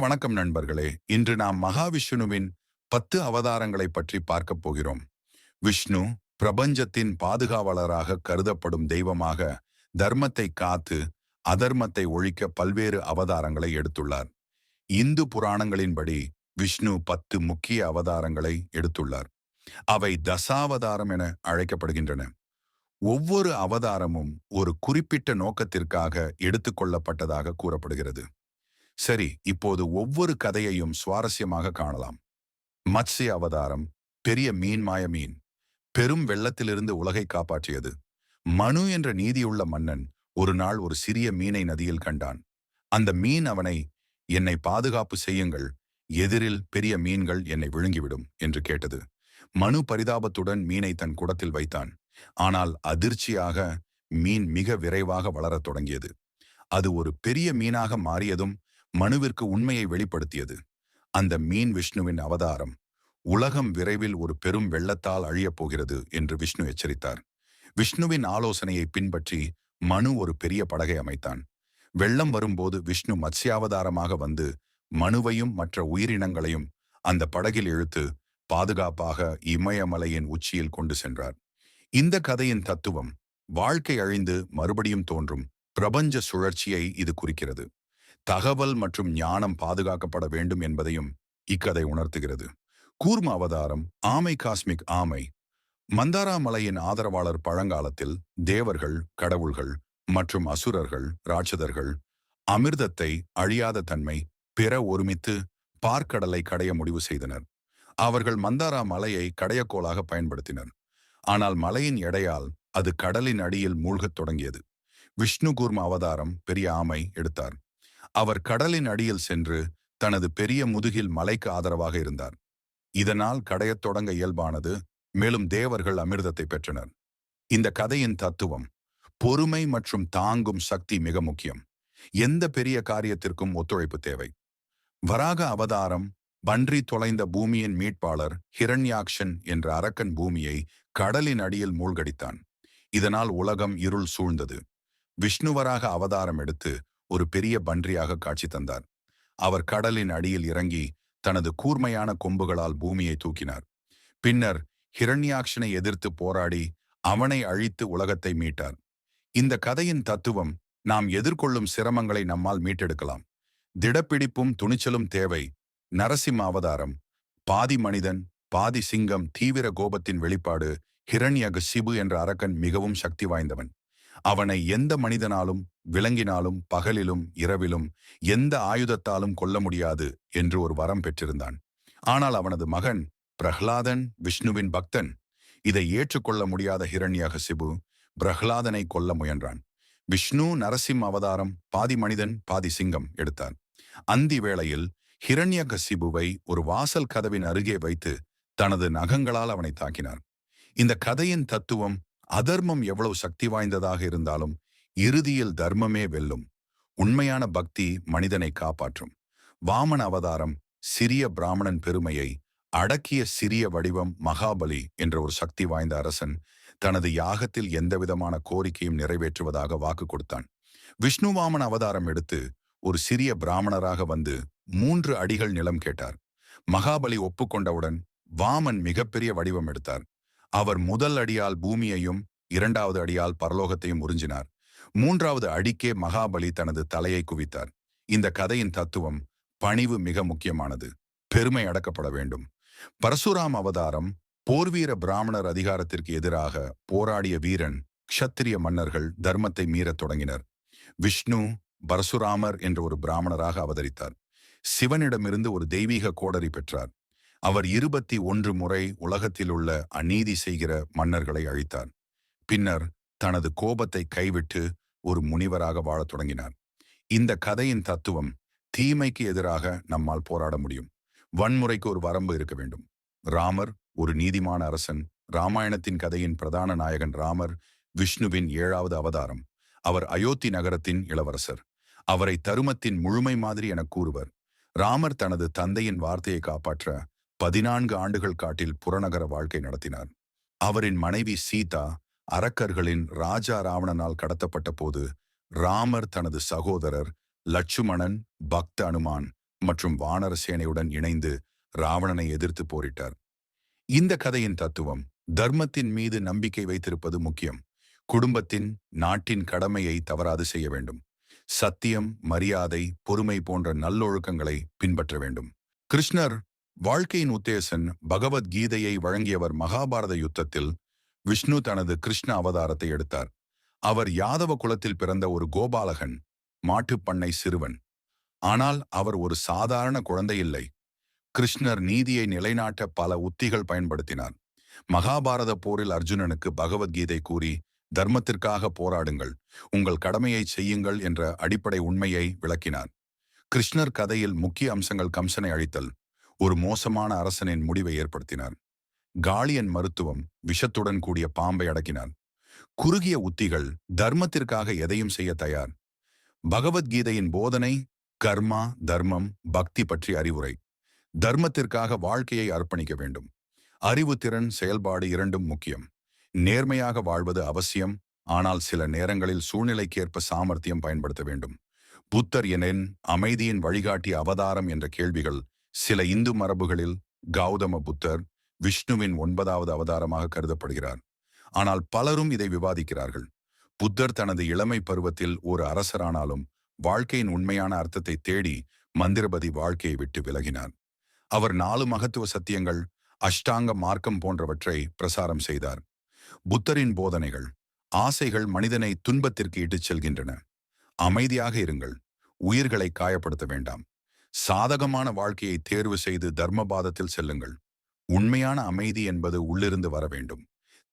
வணக்கம் நண்பர்களே. இன்று நாம் மகாவிஷ்ணுவின் பத்து அவதாரங்களை பற்றி பார்க்கப் போகிறோம். விஷ்ணு பிரபஞ்சத்தின் பாதுகாவலராக கருதப்படும் தெய்வமாக தர்மத்தை காத்து அதர்மத்தை ஒழிக்க பல்வேறு அவதாரங்களை எடுத்துள்ளார். இந்து புராணங்களின்படி விஷ்ணு பத்து முக்கிய அவதாரங்களை எடுத்துள்ளார். அவை தசாவதாரம் என அழைக்கப்படுகின்றன. ஒவ்வொரு அவதாரமும் ஒரு குறிப்பிட்ட நோக்கத்திற்காக எடுத்துக்கொள்ளப்பட்டதாக கூறப்படுகிறது. சரி இப்போது ஒவ்வொரு கதையையும் சுவாரஸ்யமாக காணலாம். மத்ஸ்ய அவதாரம் பெரிய மீன் மாய மீன் பெரும் வெள்ளத்திலிருந்து உலகை காப்பாற்றியது. மனு என்ற நீதியுள்ள மன்னன் ஒரு நாள் ஒரு சிறிய மீனை நதியில் கண்டான். அந்த மீன் அவனை என்னை பாதுகாப்பு செய்யுங்கள் எதிரில் பெரிய மீன்கள் என்னை விழுங்கிவிடும் என்று கேட்டது. மனு பரிதாபத்துடன் மீனை தன் குடத்தில் வைத்தான். ஆனால் அதிர்ச்சியாக மீன் மிக விரைவாக வளரத் தொடங்கியது. அது ஒரு பெரிய மீனாக மாறியதும் மனுவிற்கு உண்மையை வெளிப்படுத்தியது. அந்த மீன் விஷ்ணுவின் அவதாரம் உலகம் விரைவில் ஒரு பெரும் வெள்ளத்தால் அழியப் போகிறது என்று விஷ்ணு எச்சரித்தார். விஷ்ணுவின் ஆலோசனையை பின்பற்றி மனு ஒரு பெரிய படகை அமைத்தான். வெள்ளம் வரும்போது விஷ்ணு மத்ஸ்யாவதாரமாக வந்து மனுவையும் மற்ற உயிரினங்களையும் அந்த படகில் இழுத்து பாதுகாப்பாக இமயமலையின் உச்சியில் கொண்டு சென்றார். இந்த கதையின் தத்துவம் வாழ்க்கை அழிந்து மறுபடியும் தோன்றும் பிரபஞ்ச சுழற்சியை இது குறிக்கிறது. தகவல் மற்றும் ஞானம் பாதுகாக்கப்பட வேண்டும் என்பதையும் இக்கதை உணர்த்துகிறது. கூர்ம அவதாரம் ஆமை காஸ்மிக் ஆமை. மந்தாரா மலையின் ஆதரவாளர் பழங்காலத்தில் தேவர்கள் கடவுள்கள் மற்றும் அசுரர்கள் ராட்சதர்கள் அமிர்தத்தை அழியாத தன்மை பிற ஒருமித்து பார்க்கடலை கடைய முடிவு செய்தனர். அவர்கள் மந்தாரா மலையை கடையக்கோளாக பயன்படுத்தினர். ஆனால் மலையின் எடையால் அது கடலின் அடியில் மூழ்கத் தொடங்கியது. விஷ்ணு கூர்ம அவதாரம் பெரிய ஆமை எடுத்தார். அவர் கடலின் அடியில் சென்று தனது பெரிய முதுகில் மலைக்கு ஆதரவாக இருந்தார். இதனால் கடையத் தொடங்க இயல்பானது மேலும் தேவர்கள் அமிர்தத்தை பெற்றனர். இந்த கதையின் தத்துவம் பொறுமை மற்றும் தாங்கும் சக்தி மிக முக்கியம். எந்த பெரிய காரியத்திற்கும் ஒத்துழைப்பு தேவை. வராக அவதாரம் பன்றி தொலைந்த பூமியின் மீட்பாளர் ஹிரண்யாக்ஷன் என்ற அரக்கன் பூமியை கடலின் அடியில் மூழ்கடித்தான். இதனால் உலகம் இருள் சூழ்ந்தது. விஷ்ணுவராக அவதாரம் எடுத்து ஒரு பெரிய பன்றியாக காட்சி தந்தார். அவர் கடலின் அடியில் இறங்கி தனது கூர்மையான கொம்புகளால் பூமியை தூக்கினார். பின்னர் ஹிரண்யாக்ஷனை எதிர்த்து போராடி அவனை அழித்து உலகத்தை மீட்டார். இந்த கதையின் தத்துவம் நாம் எதிர்கொள்ளும் சிரமங்களை நம்மால் மீட்டெடுக்கலாம். திடப்பிடிப்பும் துணிச்சலும் தேவை. நரசிம்ம அவதாரம் பாதி மனிதன் பாதி சிங்கம் தீவிர கோபத்தின் வெளிப்பாடு ஹிரண்யக சிபு என்ற அரக்கன் மிகவும் சக்தி வாய்ந்தவன். அவனை எந்த மனிதனாலும் விலங்கினாலும் பகலிலும் இரவிலும் எந்த ஆயுதத்தாலும் கொல்ல முடியாது என்று ஒரு வரம் பெற்றிருந்தான். ஆனால் அவனது மகன் பிரஹ்லாதன் விஷ்ணுவின் பக்தன். இதை ஏற்றுக்கொள்ள முடியாத ஹிரண்யகசிபு பிரஹ்லாதனை கொல்ல முயன்றான். விஷ்ணு நரசிம்ம அவதாரம் பாதி மனிதன் பாதி சிங்கம் எடுத்தார் அந்தி வேளையில் ஹிரண்யகசிபுவை ஒரு வாசல் கதவின் அருகே வைத்து தனது நகங்களால் அவனை தாக்கினார். இந்த கதையின் தத்துவம் அதர்மம் எவ்வளவு சக்தி வாய்ந்ததாக இருந்தாலும் இறுதியில் தர்மமே வெல்லும். உண்மையான பக்தி மனிதனை காப்பாற்றும். வாமன அவதாரம் சிறிய பிராமணன் பெருமையை அடக்கிய சிறிய வடிவம் மகாபலி என்ற ஒரு சக்தி வாய்ந்த அரசன் தனது யாகத்தில் எந்தவிதமான கோரிக்கையும் நிறைவேற்றுவதாக வாக்கு கொடுத்தான். விஷ்ணுவாமன் அவதாரம் எடுத்து ஒரு சிறிய பிராமணராக வந்து மூன்று அடிகள் நிலம் கேட்டார். மகாபலி ஒப்புக்கொண்டவுடன் வாமன் மிகப்பெரிய வடிவம் எடுத்தார். அவர் முதல் அடியால் பூமியையும் இரண்டாவது அடியால் பரலோகத்தையும் உறிஞ்சினார். மூன்றாவது அடிக்கே மகாபலி தனது தலையை குவித்தார். இந்த கதையின் தத்துவம் பணிவு மிக முக்கியமானது. பெருமை அடக்கப்பட வேண்டும். பரசுராம் அவதாரம் போர்வீர பிராமணர் அதிகாரத்திற்கு எதிராக போராடிய வீரன் க்ஷத்திரிய மன்னர்கள் தர்மத்தை மீறத் தொடங்கினர். விஷ்ணு பரசுராமர் என்ற ஒரு பிராமணராக அவதரித்தார். சிவனிடமிருந்து ஒரு தெய்வீக கோடரி பெற்றார். அவர் இருபத்தி ஒன்று முறை உலகத்தில் உள்ள அநீதி செய்கிற மன்னர்களை அழித்தார். பின்னர் தனது கோபத்தை கைவிட்டு ஒரு முனிவராக வாழத் தொடங்கினார். இந்த கதையின் தத்துவம் தீமைக்கு எதிராக நம்மால் போராட முடியும். வன்முறைக்கு ஒரு வரம்பு இருக்க வேண்டும். ராமர் ஒரு நீதிமான அரசன். ராமாயணத்தின் கதையின் பிரதான நாயகன் ராமர் விஷ்ணுவின் ஏழாவது அவதாரம். அவர் அயோத்தி நகரத்தின் இளவரசர். அவரை தருமத்தின் முழுமை மாதிரி என கூறுவர். ராமர் தனது தந்தையின் வார்த்தையை காப்பாற்ற பதினான்கு ஆண்டுகள் காட்டில் புறநகர வாழ்க்கை நடத்தினார். அவரின் மனைவி சீதா அரக்கர்களின் ராஜா ராவணனால் கடத்தப்பட்ட போது ராமர் தனது சகோதரர் லட்சுமணன் பக்த அனுமான் மற்றும் வானர சேனையுடன் இணைந்து ராவணனை எதிர்த்து போரிட்டார். இந்த கதையின் தத்துவம் தர்மத்தின் மீது நம்பிக்கை வைத்திருப்பது முக்கியம். குடும்பத்தின் நாட்டின் கடமையை தவறாது செய்ய வேண்டும். சத்தியம் மரியாதை பொறுமை போன்ற நல்லொழுக்கங்களை பின்பற்ற வேண்டும். கிருஷ்ணர் வாழ்க்கையின் உத்தேசன் பகவத்கீதையை வழங்கியவர் மகாபாரத யுத்தத்தில் விஷ்ணு தனது கிருஷ்ண அவதாரத்தை எடுத்தார். அவர் யாதவ குலத்தில் பிறந்த ஒரு கோபாலகன் மாட்டுப்பண்ணை சிறுவன். ஆனால் அவர் ஒரு சாதாரண குழந்தை இல்லை. கிருஷ்ணர் நீதியை நிலைநாட்ட பல உத்திகள் பயன்படுத்தினார். மகாபாரத போரில் அர்ஜுனனுக்கு பகவத்கீதை கூறி தர்மத்திற்காக போராடுங்கள் உங்கள் கடமையை செய்யுங்கள் என்ற அடிப்படை உண்மையை விளக்கினார். கிருஷ்ணர் கதையில் முக்கிய அம்சங்கள் கம்சனை அழித்தல் ஒரு மோசமான அரசனின் முடிவை ஏற்படுத்தினார் காளியன் மருத்துவம் விஷத்துடன் கூடிய பாம்பை அடக்கினார் குறுகிய உத்திகள் தர்மத்திற்காக எதையும் செய்ய தயார். பகவத்கீதையின் போதனை கர்மா தர்மம் பக்தி பற்றி அறிவுரை. தர்மத்திற்காக வாழ்க்கையை அர்ப்பணிக்க வேண்டும். அறிவுத்திறன் செயல்பாடு இரண்டும் முக்கியம். நேர்மையாக வாழ்வது அவசியம். ஆனால் சில நேரங்களில் சூழ்நிலைக்கேற்ப சாமர்த்தியம் பயன்படுத்த வேண்டும். புத்தர் எனின் அமைதியின் வழிகாட்டி அவதாரம் என்ற கேள்விகள் சில இந்து மரபுகளில் கௌதம புத்தர் விஷ்ணுவின் ஒன்பதாவது அவதாரமாக கருதப்படுகிறார். ஆனால் பலரும் இதை விவாதிக்கிறார்கள். புத்தர் தனது இளமை பருவத்தில் ஒரு அரசரானாலும் வாழ்க்கையின் உண்மையான அர்த்தத்தை தேடி மந்திரபதி வாழ்க்கையை விட்டு விலகினார். அவர் நாலு மகத்துவ சத்தியங்கள் அஷ்டாங்க மார்க்கம் போன்றவற்றை பிரசாரம் செய்தார். புத்தரின் போதனைகள் ஆசைகள் மனிதனை துன்பத்திற்கு இட்டுச் செல்கின்றன. அமைதியாக இருங்கள். உயிர்களை காயப்படுத்த வேண்டாம். சாதகமான வாழ்க்கையை தேர்வு செய்து தர்மபாதத்தில் செல்லுங்கள். உண்மையான அமைதி என்பது உள்ளிருந்து வர வேண்டும்.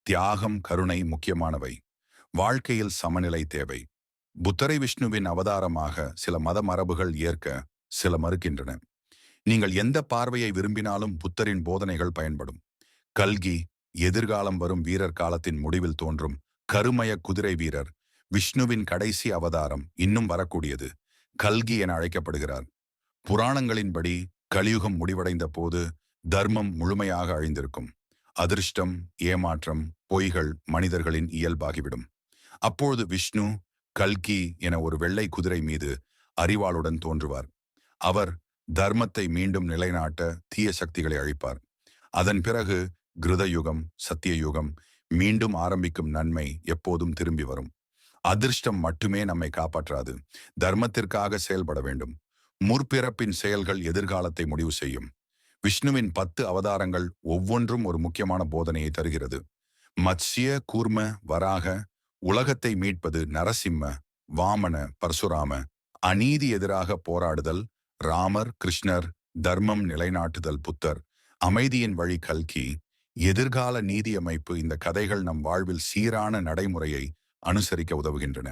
தியாகம் கருணை முக்கியமானவை. வாழ்க்கையில் சமநிலை தேவை. புத்தரை விஷ்ணுவின் அவதாரமாக சில மத மரபுகள் ஏற்க சில மறுக்கின்றன. நீங்கள் எந்த பார்வையை விரும்பினாலும் புத்தரின் போதனைகள் பயன்படும். கல்கி எதிர்காலம் வரும் வீரர் காலத்தின் முடிவில் தோன்றும் கருமய குதிரை வீரர் விஷ்ணுவின் கடைசி அவதாரம் இன்னும் வரக்கூடியது. கல்கி என அழைக்கப்படுகிறார். புராணங்களின்படி கலியுகம் முடிவடைந்த போது தர்மம் முழுமையாக அழிந்திருக்கும். அதிர்ஷ்டம் ஏமாற்றம் பொய்கள் மனிதர்களின் இயல்பாகிவிடும். அப்பொழுது விஷ்ணு கல்கி என ஒரு வெள்ளை குதிரை மீது அறிவாளுடன் தோன்றுவார். அவர் தர்மத்தை மீண்டும் நிலைநாட்ட தீய சக்திகளை அழிப்பார். அதன் பிறகு கிருதயுகம் சத்தியயுகம் மீண்டும் ஆரம்பிக்கும் நன்மை எப்போதும் திரும்பி வரும். அதிர்ஷ்டம் மட்டுமே நம்மை காப்பாற்றாது. தர்மத்திற்காக செயல்பட வேண்டும். முற்பிறப்பின் செயல்கள் எதிர்காலத்தை முடிவு செய்யும். விஷ்ணுவின் பத்து அவதாரங்கள் ஒவ்வொன்றும் ஒரு முக்கியமான போதனையை தருகிறது. மத்ஸ்ய கூர்ம வராக உலகத்தை மீட்பது நரசிம்ம வாமன பரசுராம அநீதி எதிராக போராடுதல் ராமர் கிருஷ்ணர் தர்மம் நிலைநாட்டுதல் புத்தர் அமைதியின் வழி கல்கி எதிர்கால நீதி அமைப்பு இந்த கதைகள் நம் வாழ்வில் சீரான நடைமுறையை அனுசரிக்க உதவுகின்றன.